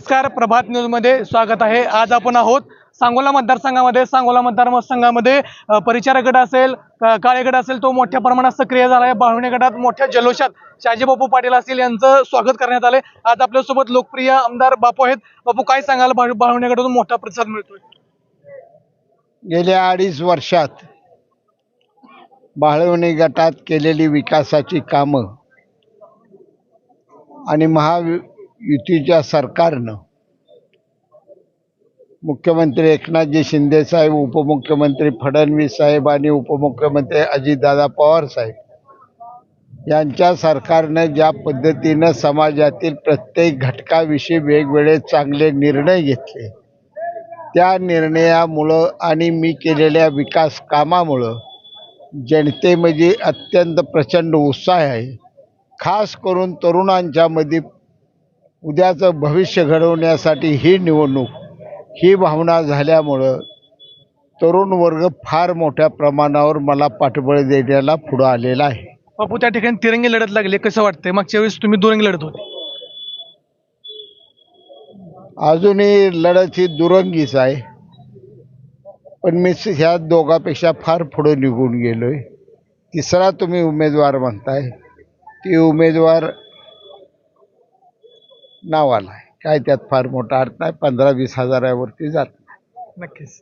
नमस्कार प्रभात न्यूजमध्ये स्वागत आहे. आज आपण आहोत सांगोला मतदारसंघामध्ये. सांगोला मतदारसंघामध्ये संघामध्ये परिचारक गट असेल क- काळे गट असेल तो मोठ्या प्रमाणात सक्रिय झाला आहे. बाहुणे गटात मोठ्या जल्लोषात शहाजीबापू पाटील असतील यांचं स्वागत करण्यात आले आज आपल्यासोबत लोकप्रिय आमदार बापू आहेत. बापू काय सांगाल? बाळ- बाळवणे गटातून मोठा प्रतिसाद मिळतोय. गेल्या अडीच वर्षात बाळवणी गटात केलेली विकासाची कामं आणि युतीच्या सरकारनं मुख्यमंत्री एकनाथजी शिंदे साहेब उपमुख्यमंत्री फडणवीस साहेब आणि उपमुख्यमंत्री अजितदादा पवार साहेब यांच्या सरकारनं ज्या पद्धतीनं समाजातील प्रत्येक घटकाविषयी वेगवेगळे चांगले निर्णय घेतले त्या निर्णयामुळं आणि मी केलेल्या विकास कामामुळं जनतेमध्ये अत्यंत प्रचंड उत्साह आहे. खास करून तरुणांच्यामध्ये उद्याचं भविष्य घडवण्यासाठी ही निवडणूक ही भावना झाल्यामुळं तरुण वर्ग फार मोठ्या प्रमाणावर मला पाठबळ देण्याला पुढं आलेला आहे. बापू त्या ठिकाणी तिरंगी लढत लागली. कसं वाटतंय? मागच्या वेळेस तुम्ही दुरंगी लढत होते. अजूनही लढत ही दुरंगीच आहे. पण मी स- ह्या दोघापेक्षा फार पुढं निघून गेलोय. तिसरा तुम्ही उमेदवार म्हणताय. ती उमेदवार नावाला आहे काय त्यात फार मोठा अर्थ नाही पंधरा वीस हजारावरती जात नक्कीच.